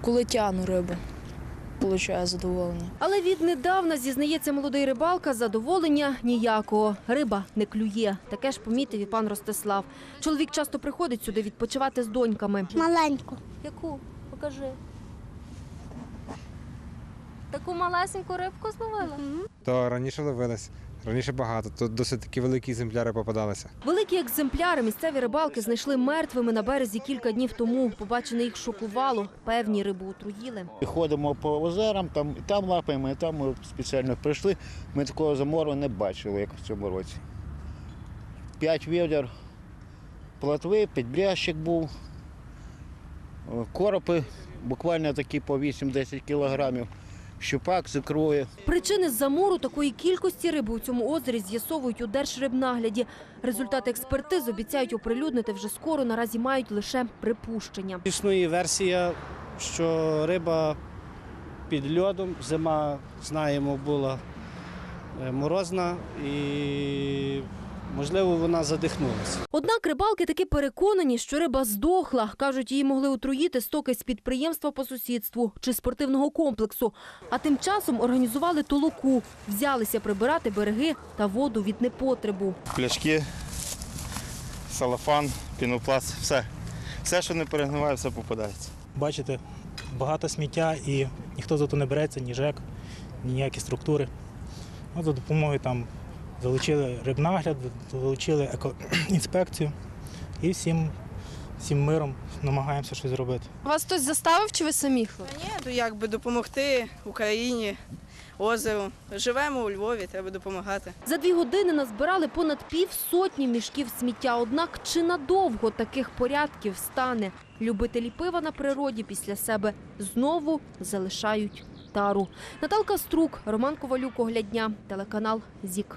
Коли тягну рибу, получаю задоволення. Але віднедавна, зізнається молодий рибалка, задоволення ніякого. Риба не клює. Таке ж помітив і пан Ростислав. Чоловік часто приходить сюди відпочивати з доньками. Маленьку. Яку? Покажи. Таку малесеньку рибку зловила? То раніше ловились, раніше багато. Тут досить такі великі екземпляри попадалися. Великі екземпляри місцеві рибалки знайшли мертвими на березі кілька днів тому. Побачене їх шокувало. Певні рибу отруїли. І Ходимо по озерам, там, і там лапаємо, і там ми спеціально прийшли. Ми такого замору не бачили, як в цьому році. П'ять відер плотви, підбрящик був, е, коропи буквально такі по 8-10 кілограмів, щупак з ікрою. Причини замору такої кількості риби у цьому озері з'ясовують у Держрибнагляді. Результати експертиз обіцяють оприлюднити вже скоро. Наразі мають лише припущення. Існує версія, що риба під льодом, зима, знаємо, була е, морозна і, можливо, вона задихнулася. Однак рибалки таки переконані, що риба здохла. Кажуть, її могли отруїти стоки з підприємства по сусідству чи спортивного комплексу. А тим часом організували толоку, взялися прибирати береги та воду від непотребу. пляшки, салафан, пінопласт, все. Все, що не перегниває, все попадається. Бачите, багато сміття і ніхто за то не береться, ні ЖЕК, ні ніякі структури. От за допомогою там залучили рибнагляд, залучили екоінспекцію і всім, всім миром намагаємося щось зробити. Вас хтось заставив чи ви самі? Ні, то як би допомогти Україні, озеру. Живемо у Львові, треба допомагати. За дві години назбирали понад півсотні мішків сміття. Однак чи надовго таких порядків стане? Любителі пива на природі після себе знову залишають тару. Наталка Струк, Роман Ковалюк, Оглядня, телеканал ЗІК.